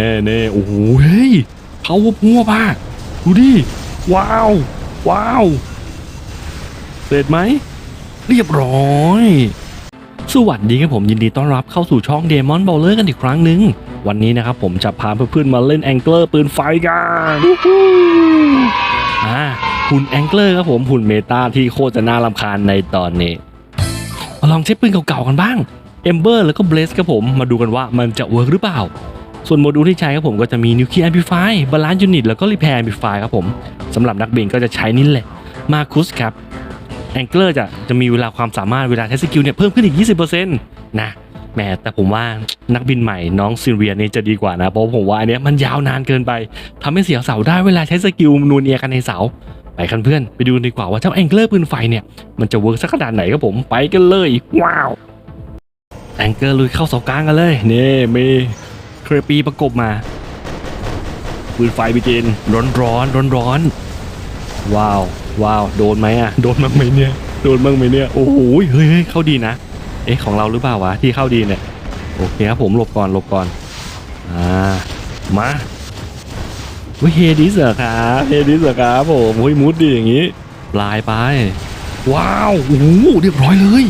น่เน่โอ้โหเฮ้ยเขาวับหัวป่ะดูดิ ว้าว ว้าว เสร็จไหม เรียบร้อย สวัสดีครับผมยินดีต้อนรับเข้าสู่ช่องเดมอนบอลเลอร์กันอีกครั้งหนึ่ง วันนี้นะครับผมจะพาเพื่อนๆมาเล่นแองเกิลปืนไฟกันอ่าหุ่นแองเกิลครับผมหุ่นเมตาที่โคตรจะน่ารำคาญในตอนนี้มาลองเช็คปืนเก่าๆกันบ้างเอมเบอร์แล้วก็เบลสครับผมมาดูกันว่ามันจะเวิร์กหรือเปล่า ส่วนโมดูลที่ใช้ครับผมก็จะมีนิวเคลียร์แอมพลิฟายบาลานซ์ยูนิตแล้วก็รีแพร์แอมพลิฟายครับผมสำหรับนักบินก็จะใช้นี่แหละมาคุสครับแองเกิลจะจะมีเวลาความสามารถเวลาใช้สกิลเนี่ยเพิ่มขึ้นอีก 20%นะแหมแต่ผมว่านักบินใหม่น้องซิลเวียนี่จะดีกว่านะ เพราะผมว่าอันเนี้ยมันยาวนานเกินไปทำให้เสียเสาได้เวลาใช้สกิลนูนเนียกันในเสา ไปกันเพื่อนไปดูดีกว่าว่าเจ้าแองเกิลปืนไฟเนี่ย มันจะเวิร์กสักขนาดไหนครับผมไปกันเลย ว้าวแองเกิลลุยเข้าเสากลางกันเลยนี่มี รปีประกบมาปืนไฟไปกินร้อนร้อนร้อนร้อนๆว้าวว้าวโดนไหมอะโดนบ้างไหมเนี่ยโดนบ้างไหมเนี่ยโอ้โหเฮ้ยเฮ้ยเข้าดีนะ เอ๊ะของเราหรือเปล่าวะที่เข้าดีเนี่ยโอเคครับผมหลบก่อนหลบก่อนอ่ามาเฮ้ยเฮดิสเหรอครับเฮดิสเหรอครับผมเฮ้ยมุดดีอย่างงี้ปลายไปว้าวโอ้โหเรียบร้อยเลย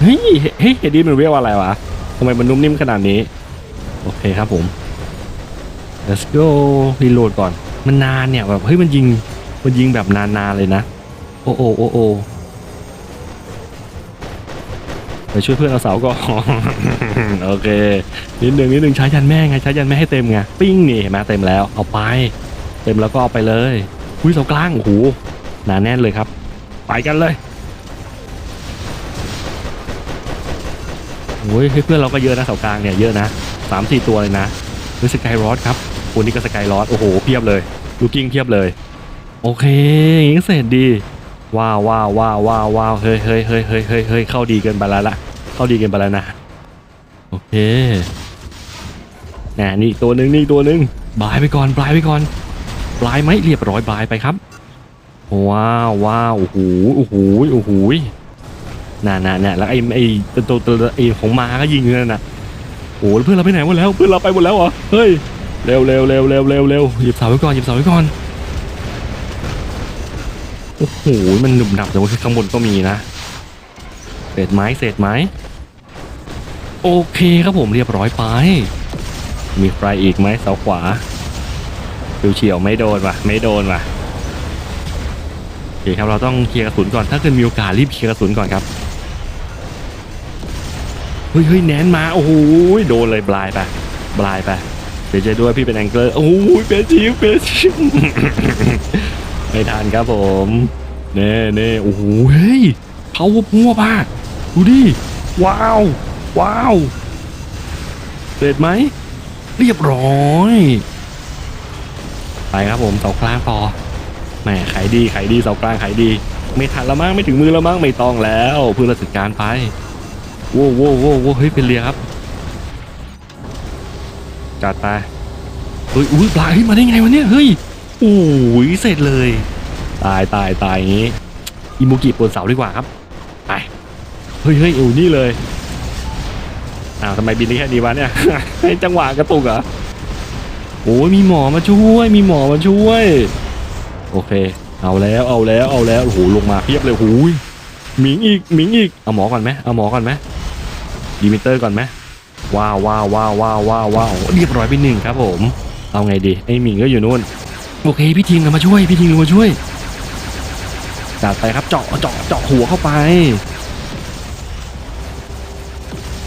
เฮ้ยเฮ้ยเฮดิสมันเรียกว่าอะไรวะทำไมมันนุ่มนิ่มขนาดนี้ โอเคครับผม let's go รีโหลดก่อน มันนานเนี่ยแบบเฮ้ยมันยิงมันยิงแบบนานๆเลยนะ โอ้โอโอ้โอไปช่วยเพื่อนเอาเสาก่อนโอเคนิดหนึ่งนิดหนึ่งใช้ยันแม่ไงใช้ยันแม่ให้เต็มไงปิ้งนี่เห็นไหมเต็มแล้วเอาไป เต็มแล้วก็เอาไปเลยอุ้ยเสากลางโอ้โหหนาแน่นเลยครับ ไปกันเลยโอ้ยเพื่อนเราก็เยอะนะเสากลางเนี่ยเยอะนะ สามสี่ตัวเลยนะเฮ้ยสกายรอดครับคนนี้ก็สกายรอดโอ้โหเพียบเลยลูกิ้งเพียบเลย โอเคอย่างนี้เสร็จดีว้าวว้าวว้าวว้าวว้าวเฮ้ยเฮ้ยเฮ้ยเฮ้ยเฮ้ยเฮ้ยเข้าดีเกินไปแล้วละเข้าดีเกินไปแล้วนะโอเคน่นี่ตัวหนึ่งนี่ตัวหนึ่งบายไปก่อนบลายไปก่อนบลายไหมเรียบร้อยบลายไปครับว้าวว้าวโอ้โหโอ้โหโอ้โหน่ะน่ะน่ะแล้วไอ้ไอ้ตัวตัวไอ้ของมาก็ยิงอยู่นั่นน่ะ โอ้โหเพื่อนเราไปไหนหมดแล้วเพื่อนเราไปหมดแล้วเหรอเฮ้ยเร็วเร็วเร็วเร็วเร็วเร็วหยิบเสาไว้ก่อนหยิบเสาไว้ก่อนโอ้โหมันหนุบหนับแต่ว่าข้างบนก็มีนะเศษไม้เศษไม้โอเคครับผมเรียบร้อยไป มีใครอีกไหมเสาขวาเฉียวไม่โดนว่ะไม่โดนว่ะโอเคครับเราต้องเคลียร์กระสุนก่อนถ้าเกิดมีโอกาสรีบเคลียร์กระสุนก่อนครับ เฮ้ยเฮ้ยแนนมาโอ้โหโดนเลยบลายไปบลายไปเดี๋ยวจะด้วยพี่เป็นแองเกิลโอ้โหเป็นชิวเป็นชิวไม่ทันครับผมเน่เน่โอ้โหเฮ้ยเขาวับหัวป่ะดูดิว้าวว้าวเสร็จไหมเรียบร้อยไปครับผมเสากลางต่อแหมขายดีขายดีเสากลางขายดี ไม่ทันแล้วมั้งไม่ถึงมือแล้วมั้งไม่ต้องแล้วเพื่อราชการไป โว้วโว้วโว้วโว้เฮ้ยเป็นเรียครับจัดไปเฮ้ยอุ้ยปลาเฮ้ยมาได้ไงวะเนี่ยเฮ้ยโอ้ยเสร็จเลย ตายตายตายอย่างงี้อิมูกิปวดเสาดีกว่าครับไปเฮ้ยเฮ้ยโอ้นี่เลยอ้าวทำไมบินได้แค่นี้วะเนี่ยให้จังหวะกระตุกเหรอโอ้ยมีหมอมาช่วย มีหมอมาช่วย โอเค เอาแล้วเอาแล้วเอาแล้วโอ้โหลงมาเพียบเลยโอ้ยหมิงอีกหมิงอีกเอาหมอก่อนไหมเอาหมอก่อนไหม ดีมิเตอร์ก่อนไหมว้าวว้าวว้าวว้าวว้าวว้าวเรียบร้อยไปหนึ่งครับผม เอาไงดีไอหมิงก็อยู่นู่น โอเค พี่ทีมกันมาช่วย พี่ทีมกันมาช่วยจัดไปครับเจาะเจาะเจาะหัวเข้าไป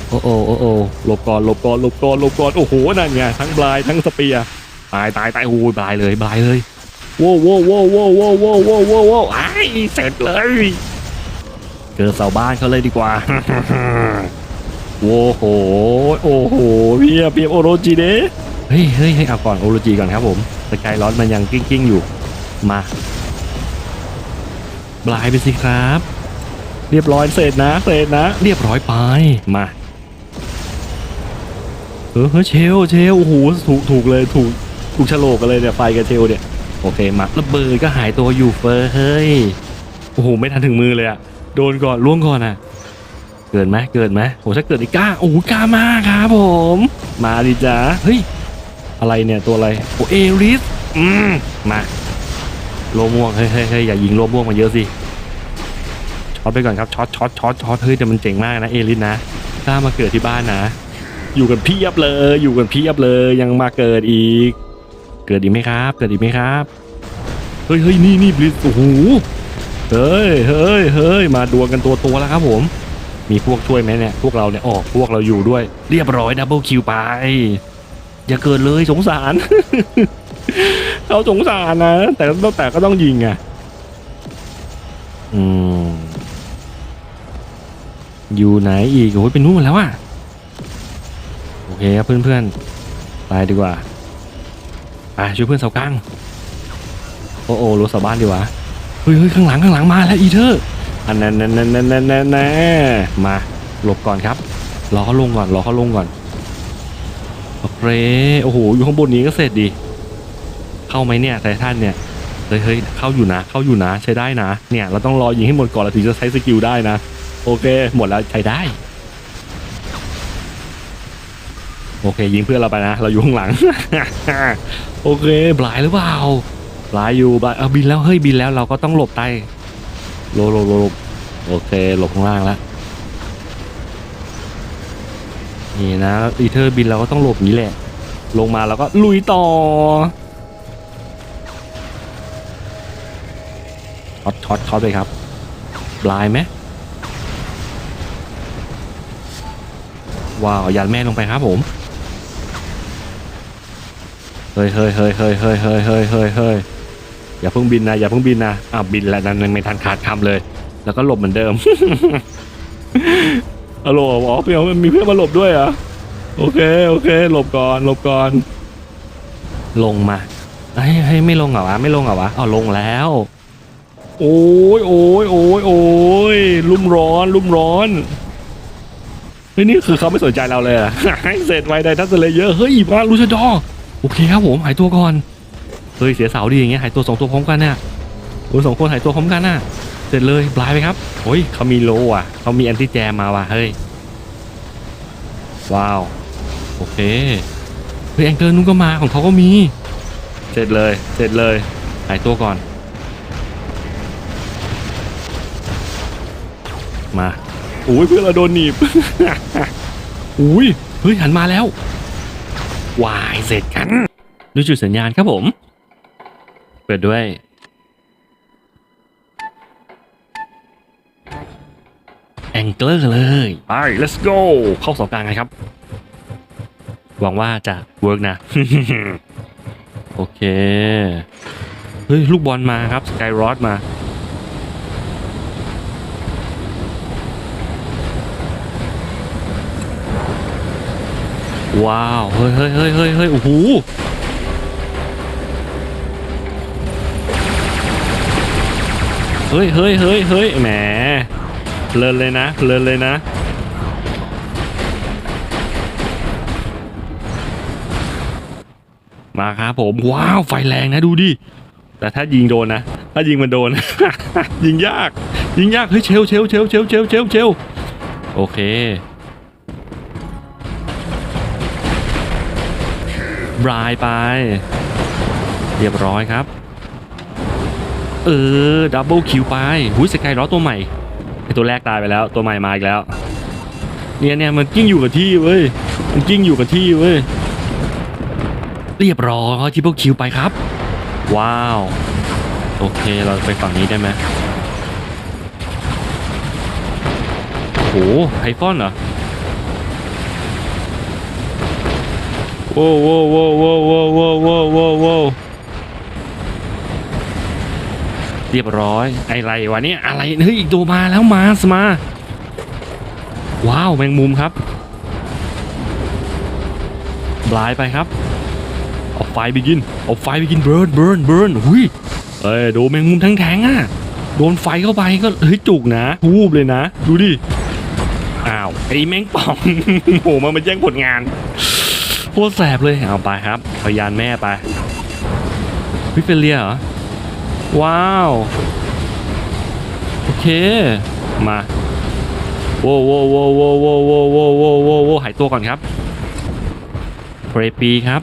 โอ้โอโอ้โอหลบก่อนหลบก่อนหลบก่อนหลบก่อนโอ้โหนั่นไงทั้งบลายทั้งสเปียร์ตายตายตายโอ้ยบลายเลยบลายเลยโว้วโว้วโว้วโว้วโว้วโว้วโว้วโว้วโว้วไอ้ายเสร็จเลยเกิดเสาบ้านเขาเลยดีกว่า โว้โห โอ้โหเพียบเพียบโอโรจิเดเฮ้ยเฮ้ยให้เอาก่อนโอโรจิก่อนครับผมสกายร้อนมันยังกิ้งกิ้งอยู่ มาบลายไปสิครับ เรียบร้อยเสร็จนะเสร็จนะ เรียบร้อยไปมาเออเฮ้ยเชลเชลโอ้โหถูกถูกเลยถูกถูกฉลกกันเลยเนี่ยไฟกับเชลเนี่ยโอเคมาระเบิดก็หายตัวอยู่เฟอร์เฮ้ยโอ้โหไม่ทันถึงมือเลยอะโดนก่อนล่วงก่อนอะ เกินไหมเกินไหมโอ้ถ้าเกิดอีกก้าโอ้กล้ามากครับผม มาดิจ้าเฮ้ยอะไรเนี่ยตัวอะไรโอเอริสอืมมาโลม่วงเฮ้ยเฮ้ยเฮ้ยอย่ายิงโลม่วงมาเยอะสิช็อตไปก่อนครับช็อตช็อตช็อตช็อตเฮ้ยแต่มันเจ๋งมากนะเอริสนะถ้ามาเกิดที่บ้านนะ อยู่กันเพียบเลยอยู่กันเพียบเลยยังมาเกิดอีก เกิดอีกไหมครับ เกิดอีกไหมครับเฮ้ยเฮ้ยนี่นี่บลิสโอ้โหเฮ้ยเฮ้ยเฮ้ยมาดวลกันตัวตัวแล้วครับผม มีพวกช่วยไหมเนี่ย พวกเราเนี่ยออกพวกเราอยู่ด้วย เรียบร้อยดับเบิลคิวไป อย่าเกิดเลยสงสาร เราสงสารนะ แต่แต่ก็ต้องยิงอะอืม อยู่ไหนอีกโอ้ยเป็นนู่นแล้วอะ โอเคครับเพื่อนๆไปดีกว่าไปช่วยเพื่อนเสากลาง โอ้โอ้รถสาบ้านดีกว่าเฮ้ยเฮ้ยข้างหลังข้างหลังมาแล้วอีเธอร์ อันนั้นนั่นนั่นนั่นนั่นนั่นมาหลบก่อนครับรอเขาลงก่อนรอเขาลงก่อนโอเคโอ้โหอยู่ข้างบนนี้ก็เสร็จดี เข้าไหมเนี่ยไททันเนี่ยเฮ้ยเฮ้ยเข้าอยู่นะ เข้าอยู่นะใช้ได้นะ เนี่ยเราต้องรอยิงให้หมดก่อนเราถึงจะใช้สกิลได้นะ โอเค หมดแล้วใช้ได้ โอเค ยิงเพื่อนเราไปนะ เราอยู่ข้างหลัง โอเคบลายหรือเปล่าบลายอยู่บลายเอาบินแล้วเฮ้ยบินแล้วเราก็ต้องหลบใต้ ลโลโลโลโอเค หลบข้างล่างแล้วนี่นะอีเทอร์บินเราก็ต้องหลบอย่างนี้แหละ ลงมาแล้วก็ลุยต่อช็อตช็อตช็อตเลยครับลายไหมว้าวยันแม่ลงไปครับผมเฮ้ยเฮ้ยเฮ้ยเฮ้ยเฮ้ยเฮ้ยเฮ้ยเฮ้ย อย่าเพิ่งบินนะอย่าเพิ่งบินนะอ้าวบินแล้วนั่นไม่ทันขาดคำเลย แล้วก็หลบเหมือนเดิมฮัลโหลอ๋อเพื่อนมีเพื่อนมาหลบด้วยเหรอโอเคโอเค หลบก่อนหลบก่อน ลงมาเฮ้ยเฮ้ไม่ลงเหรอวะไม่ลงเหรอวะเอาลงแล้ว โอ้ยโอ้ยโอ้ยโอ้ยลุ่มร้อนลุ่มร้อนเฮ้ยนี่คือเขาไม่สนใจเราเลยอะเสร็จไวได้ทัศเลยเยอะเฮ้ยมาลูชดอโอเคครับผมหายตัวก่อน เฮ้ยเสียเสาดีอย่างเงี้ยหายตัวสองตัวพร้อมกันเนี่ยคนสองคนหายตัวพร้อมกันน่ะ เสร็จเลยบลายไปครับโอ้ยเขามีโลอะเขามีแอนติแจมมาว่ะเฮ้ยว้าวโอเคเฮ้ยแองเกิลนู้นก็มาของเขาก็มี เสร็จเลยเสร็จเลยหายตัวก่อน มาอุ้ยเพื่อนเราโดนหนีบอุ้ยเฮ้ยหันมาแล้ววายเสร็จกันดูจุดสัญญาณครับผม เปิดด้วย แองเกอร์เลยไป let's go เข้าเสากลางกันครับ หวังว่าจะเวิร์กนะ โอเค เฮ้ย ลูกบอลมาครับ สกายรอดมาว้าว เฮ้ยเฮ้ยเฮ้ยเฮ้ยเฮ้ยโอ้โห ฮ้ยเฮ้ยเฮ้ยเฮ้ยแหมเพลินเลยนะเพลินเลยนะ มาครับผม ว้าว ไฟแรงนะดูดิแต่ถ้ายิงโดนนะ ถ้ายิงมันโดน ยิงยาก ยิงยากเฮ้ยเชลเชลเชลเชลเชลเชลเชลโอเคบรายไป เรียบร้อยครับ เออ ดับเบิลคิวไปหุ้ยสกายล้อตัวใหม่ไอตัวแรกตายไปแล้ว ตัวใหม่มาอีกแล้ว เนี่ยเนี่ยมันกิ้งอยู่กับที่เว้ย มันกิ้งอยู่กับที่เว้ย เรียบร้อยที่เบิลคิวไปครับ ว้าว โอเคเราไปฝั่งนี้ได้ไหมโหไฮฟอนเหรอโว้โว้โว้โว้โว้โว้ เรียบร้อยไอไรวะเนี่ยอะไรเฮ้ยอีกตัวมาแล้วมาสมา ว้าวแมงมุมครับบลายไปครับเอาไฟไปกินเอาไฟไปกินเบิร์นเบิร์นเบิร์นหุยเอ้ยโดนแมงมุมทั้งแทงอะโดนไฟเข้าไปก็เฮ้ยจุกนะวูบเลยนะ ดูดิอ้าวไอ้แมงป่องโหมันมาแย่งผลงานโคตรแสบเลยเอาไปครับพยานแม่ไปวิเฟเลียเหรอ ว้าว โอเค มาโว้โว้โว้โว้โว้โว้โว้โว้โว้โว้หายตัวก่อนครับเพรปีครับ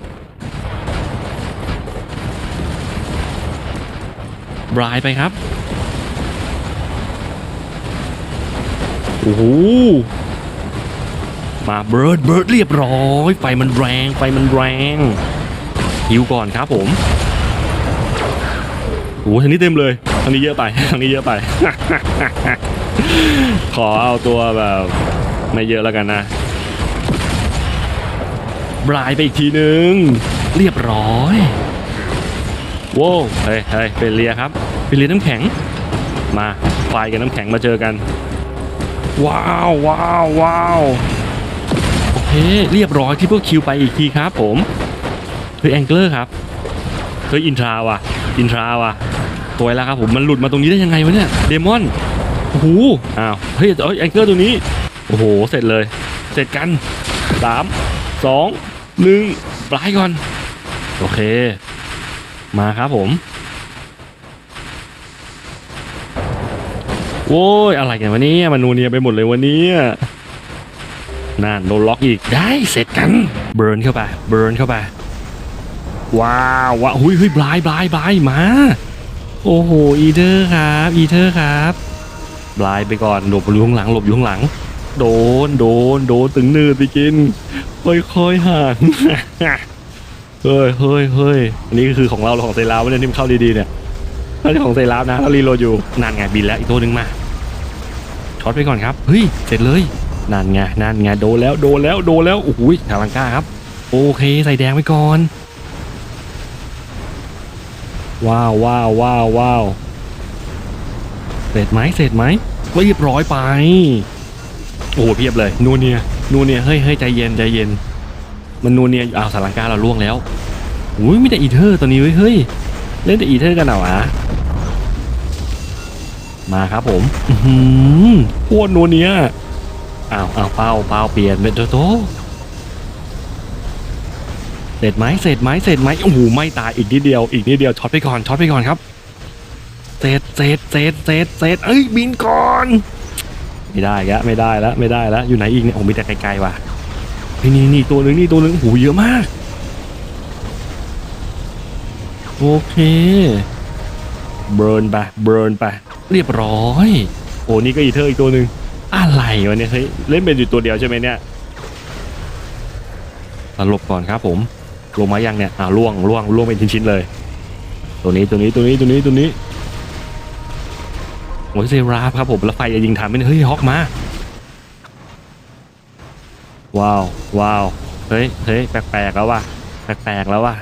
บรายไปครับ โอ้โห มาเบิร์ดเบิร์ดเรียบร้อย ไฟมันแรง ไฟมันแรง หิวก่อนครับผม โอ้หทางนี้เต็มเลยทางนี้เยอะไปทางนี้เยอะไป ขอเอาตัวแบบไม่เยอะแล้วกันนะบรายไปอีกทีหนึ่งเรียบร้อยโว้วเฮ้ยเฮ้ยเป็นเรียครับ เป็นเรียน้ำแข็ง มาไฟกับน้ำแข็งมาเจอกัน ว้าวว้าวว้าวโอเค เรียบร้อยที่พวกคิวไปอีกทีครับผมเฮ้ยแองเกิลครับเฮ้ยอินทราว่ะ อินทราว่ะตัวแล้วครับผมมันหลุดมาตรงนี้ได้ยังไงวะเนี่ยเดมอนโอ้โหอ้าวเฮ้ยเอ้ยแองเกิลตัวนี้โอ้โหเสร็จเลย เสร็จกันสามสองหนึ่งปลายก่อน โอเค มาครับผมโว้ยอะไรกันวะเนี่ยมันนูเนียไปหมดเลยวันนี้นั่นโดนล็อกอีกได้เสร็จกันเบิร์นเข้าไปเบิร์นเข้าไป ว้าวว้าหุยเฮ้ยบลายบลายบลายมา โอ้โห อีเทอร์ครับ อีเทอร์ครับบลายไปก่อนหลบอยู่ข้างหลังหลบอยู่ข้างหลัง โดน โดน โดนตึงนืดไปกิน ค่อยๆห่าง เฮ้ยเฮ้ยเฮ้ยอันนี้คือของเราหรือของเซราวไม่ได้นิ่มนเข้าดีๆเนี่ยถ้าจะของเซราวนะเรารีโหลดอยู่นั่นไงบินแล้วอีกตัวหนึ่งมา ช็อตไปก่อนครับ เฮ้ย เสร็จเลยนั่นไงนั่นไงโดนแล้ว โดนแล้ว โดนแล้ว โอ้โหทาลังกาครับ โอเค ใส่แดงไว้ก่อน ว้าวว้าวว้าวว้าวเสร็จไหมเสร็จไหมเรียบร้อยไป โอ้เพียบเลยนูเนียนูเนียเฮ้ยเฮ้ยใจเย็นใจเย็น มันนูเนียอยู่อ้าวสารังกาเราล่วงแล้วอุ้ยมีแต่อีเทอร์ตัวนี้เว้ยเฮ้ยเล่นแต่อีเทอร์กันเหรอวะมาครับผมอื้อหือโคตรนูเนียอ้าวอ้าวเป้าเป้าเปลี่ยนเป็นโตโต เสร็จไหมเสร็จไหมเสร็จไหมโอ้โหไม่ตายอีกนิดเดียวอีกนิดเดียวช็อตไปก่อนช็อตไปก่อนครับเสร็จเสร็จเสร็จเสร็จเสร็จเอ้ยบินก่อน ไม่ได้แล้วไม่ได้แล้วไม่ได้แล้วอยู่ไหนอีกเนี่ยโอ้มีแต่ไกลๆว่ะนี่นี่นี่ตัวหนึ่งนี่ตัวหนึ่งโอ้โหเยอะมากโอเคเบิร์นไปเบิร์นไปเรียบร้อยโอ้นี่ก็อีเทอร์อีกตัวหนึ่งอะไรวะเนี่ยเฮ้ยเล่นเป็นอยู่ตัวเดียวใช่ไหมเนี่ยสลบก่อนครับผม ลงมายังเนี่ยอ่าล่วงล่วงล่วงเป็นชิ้นๆเลย ตัวนี้ตัวนี้ตัวนี้ตัวนี้ตัวนี้โอ้ยเซราฟครับผมแล้วไฟจะยิงทันไหมเนี่ยเฮ้ยฮอกมาว้าวว้าวเฮ้ยเฮ้ยแปลกๆแล้วว่ะแปลกๆแล้วว่ะ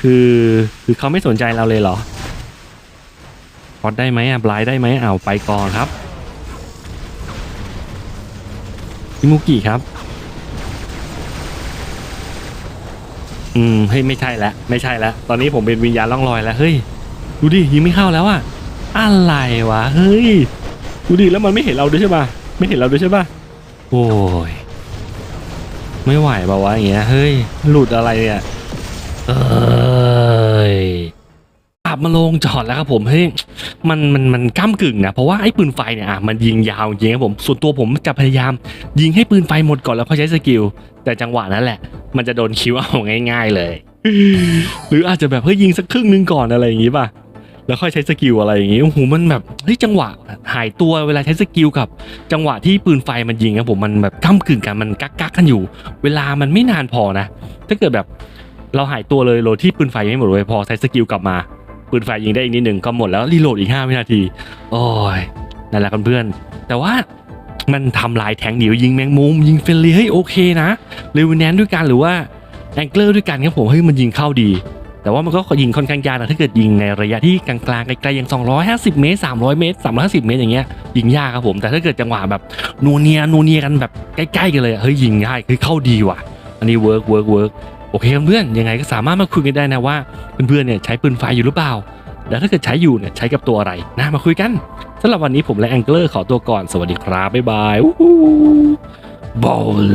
คือคือเขาไม่สนใจเราเลยเหรอพอดได้ไหมอะบลายได้ไหมเอาวไปก่อนครับพิมุกิครับ อืมเฮ้ยไม่ใช่แล้วไม่ใช่แล้วตอนนี้ผมเป็นวิญญาณล่องลอยแล้วเฮ้ยดูดิยิงไม่เข้าแล้วอะอะไรวะเฮ้ยดูดิแล้วมันไม่เห็นเราด้วยใช่ปะไม่เห็นเราด้วยใช่ปะโอ้ยไม่ไหวป่าวะอย่างเงี้ยเฮ้ยหลุดอะไรเนี่ยเอ้ย ขับมาลงจอดแล้วครับผมเฮ้ยมันมันมันก้ากึ่งนะเพราะว่าไอ้ปืนไฟเนี่ยอะมันยิงยาวจริงครับผมส่วนตัวผมจะพยายาม ยิงให้ปืนไฟหมดก่อนแล้วค่อยใช้สกิลแต่จังหวะนั้นแหละ มันจะโดนคิวเอาง่าย ๆเลย หรืออาจจะแบบเฮ้ยยิงสักครึ่งนึงก่อนอะไรอย่างงี้ป่ะแล้วค่อยใช้สกิลอะไรอย่างงี้โอ้โหมันแบบเฮ้ยจังหวะหายตัวเวลาใช้สกิลกับ จังหวะที่ปืนไฟมันยิงครับผมมันแบบก้ากึ่งกันมันกักกักกันอยู่ เวลามันไม่นานพอนะ ถ้าเกิดแบบเราหายตัวเลยโหลดที่ปืนไฟไม่หมดเลยพอใช้สกิลกลับมา ปืนไฟยิงได้อีกนิดหนึ่งก็หมดแล้วรีโหลดอีก5วินาที โอ้ยนั่นแหละเพื่อนๆแต่ว่ามันทำลายแทงหนียวยิงแมงมุม ยิงเฟรนลี่เฮ้ยโอเคนะเรเวิแนนด้วยกันหรือว่าแองเกอร์ด้วยกันครับผมเฮ้ยมันยิงเข้าดี แต่ว่ามันก็ยิงค่อนข้างยากนะถ้าเกิดยิงในระยะที่กลางๆไกลๆอย่าง 250 เมตร 300 เมตร 350 เมตรอย่างเงี้ยยิงยากครับผมแต่ถ้าเกิดจังหวะแบบนัวเนียนัวเนียกันแบบใกล้ๆกันเลยเฮ้ยยิงง่ายคือเข้าดีว่ะ อันนี้เวิร์กเวิร์กเวิร์ก โอเคเพื่อนยังไงก็สามารถมาคุยกันได้นะว่าเพื่อนๆเนี่ยใช้ปืนไฟอยู่หรือเปล่า แล้วถ้าเกิดใช้อยู่เนี่ยใช้กับตัวอะไรนะมาคุยกันสำหรับวันนี้ผมและแองเกิลขอตัวก่อนสวัสดีครับบ๊ายบายบอล